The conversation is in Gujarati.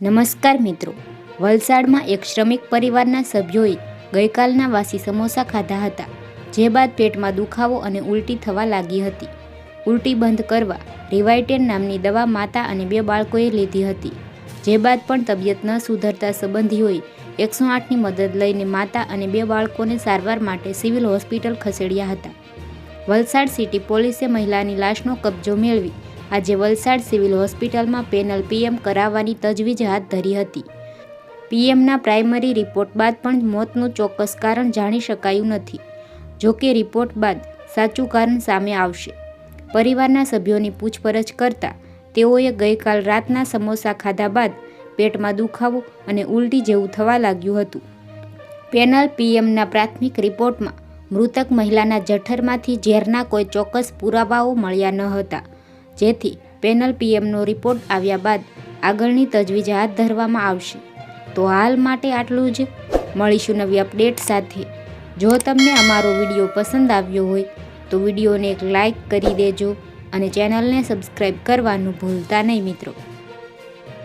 નમસ્કાર મિત્રો. વલસાડમાં એક શ્રમિક પરિવારના સભ્યોએ ગઈકાલના વાસી સમોસા ખાધા હતા, જે બાદ પેટમાં દુખાવો અને ઉલટી થવા લાગી હતી. ઉલટી બંધ કરવા રિવાઇટેન નામની દવા માતા અને બે બાળકોએ લીધી હતી, જે બાદ પણ તબિયત ન સુધરતા સંબંધીઓએ એકસો આઠની મદદ લઈને માતા અને બે બાળકોને સારવાર માટે સિવિલ હોસ્પિટલ ખસેડ્યા હતા. વલસાડ સિટી પોલીસે મહિલાની લાશનો કબજો મેળવી આજે વલસાડ સિવિલ હોસ્પિટલમાં પેનલ પીએમ કરાવવાની તજવીજ હાથ ધરી હતી. પીએમના પ્રાઇમરી રિપોર્ટ બાદ પણ મોતનું ચોક્કસ કારણ જાણી શકાયું નથી. જો કે રિપોર્ટ બાદ સાચું કારણ સામે આવશે. પરિવારના સભ્યોની પૂછપરછ કરતા તેઓએ ગઈકાલ રાતના સમોસા ખાધા બાદ પેટમાં દુખાવો અને ઉલટી જેવું થવા લાગ્યું હતું. પેનલ પીએમના પ્રાથમિક રિપોર્ટમાં મૃતક મહિલાના જઠરમાંથી ઝેરના કોઈ ચોક્કસ પુરાવાઓ મળ્યા ન હતા. જેથી પેનલ પીએમનો રિપોર્ટ આવ્યા બાદ આગળની તજવીજ હાથ ધરવામાં આવશે. તો હાલ માટે આટલું જ. મળીશું નવી અપડેટ સાથે. જો તમને અમારો વીડિયો પસંદ આવ્યો હોય, તો વિડીયોને એક લાઈક કરી દેજો અને ચેનલને સબસ્ક્રાઈબ કરવાનું ભૂલતા નહીં મિત્રો.